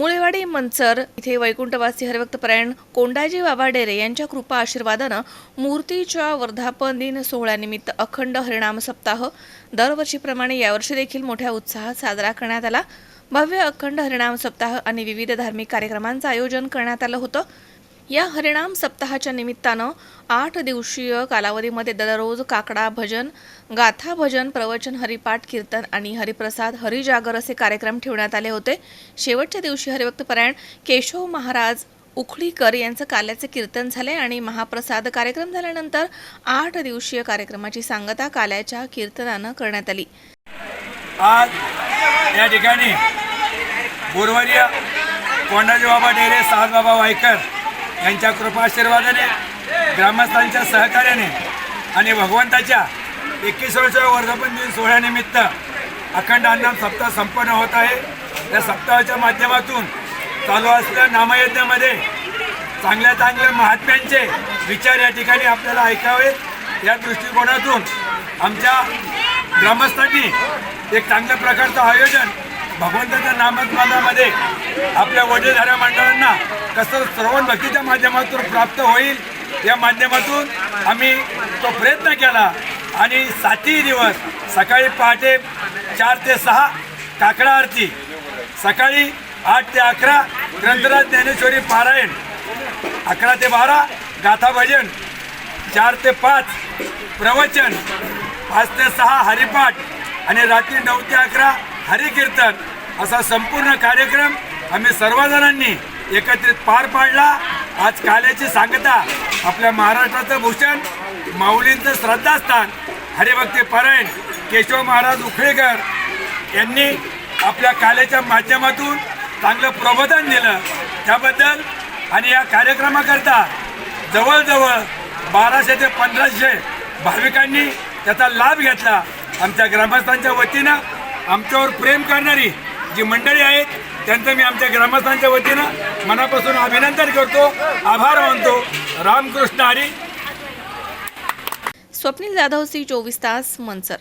मुळेवाडी मंचर इथे वैकुंठवासी हरिभक्तपरायण कोंडाजी बाबा डेरे यांच्या कृपा आशीर्वादानं मूर्तीच्या वर्धापन दिन सोहळ्यानिमित्त अखंड हरिणाम सप्ताह दरवर्षीप्रमाणे यावर्षी देखील मोठ्या उत्साहात साजरा करण्यात आला. भव्य अखंड हरिणाम सप्ताह आणि विविध धार्मिक कार्यक्रमांचं आयोजन करण्यात आलं होतं. या हरिणाम सप्ताहाच्या निमित्तानं आठ दिवसीय कालावधीमध्ये दररोज काकडा भजन गाथा भजन प्रवचन हरिपाठ कीर्तन आणि हरिप्रसाद हरिजागर असे कार्यक्रम ठेवण्यात आले होते. शेवटच्या दिवशी हरिभक्तपरायण केशव महाराज उखळीकर यांचं काल्याचे कीर्तन झाले आणि महाप्रसाद कार्यक्रम झाल्यानंतर आठ दिवसीय कार्यक्रमाची सांगता काल्याच्या कीर्तनानं करण्यात आली. आज या ठिकाणी गुरुवर्य कोंडाजी बाबा डेरे सात बाबा वायकर यांच्या कृपाशीर्वादाने ग्रामस्थांच्या सहकार्याने आणि भगवंताच्या एकविसाव्या वर्धापन दिन सोहळ्यानिमित्त अखंड अन्नम सप्ताह संपन्न होत आहे. या सप्ताहाच्या माध्यमातून चालू असलेल्या नामयज्ञामध्ये चांगल्या चांगल्या महात्म्यांचे विचार या ठिकाणी आपल्याला ऐकावेत. या दृष्टिकोनातून आमच्या ग्रामस्थांनी एक चांगल्या प्रकारचं आयोजन भगवंताच्या नामस्मरणामध्ये आपल्या वडीलधाऱ्या मंडळांना कसं श्रवण भक्तीच्या माध्यमातून प्राप्त होईल या माध्यमातून आम्ही तो प्रयत्न केला. आणि सातही दिवस सकाळी पहाटे चार ते सहा काकडा आरती. सकाळी आठ ते अकरा ग्रंथराज ज्ञानेश्वरी पारायण. अकरा ते बारा गाथा भजन. चार ते पाच प्रवचन. पाच ते सहा हरिपाठ. आणि रात्री नऊ ते अकरा हरिकीर्तन असा संपूर्ण कार्यक्रम आम्ही सर्वजणांनी एकत्रित पार पाडला. आज काल्याची सांगता आपल्या महाराष्ट्राचं भूषण माऊलींचं श्रद्धास्थान हरिभक्ती परायण केशव महाराज उखळेकर यांनी आपल्या काल्याच्या माध्यमातून चांगलं प्रबोधन दिलं. त्याबद्दल आणि या कार्यक्रमाकरता जवळजवळ बाराशे ते पंधराशे भाविकांनी त्याचा लाभ घेतला. आमच्या ग्रामस्थांच्या वतीनं आमच्यावर प्रेम करणारी जी मंडळी आहेत त्यांचं मी आमच्या ग्रामस्थांच्या वतीनं मनापासून अभिनंदन करतो आभार मानतो. रामकृष्ण हरी. स्वप्नील जाधव सी चोवीस तास मनसर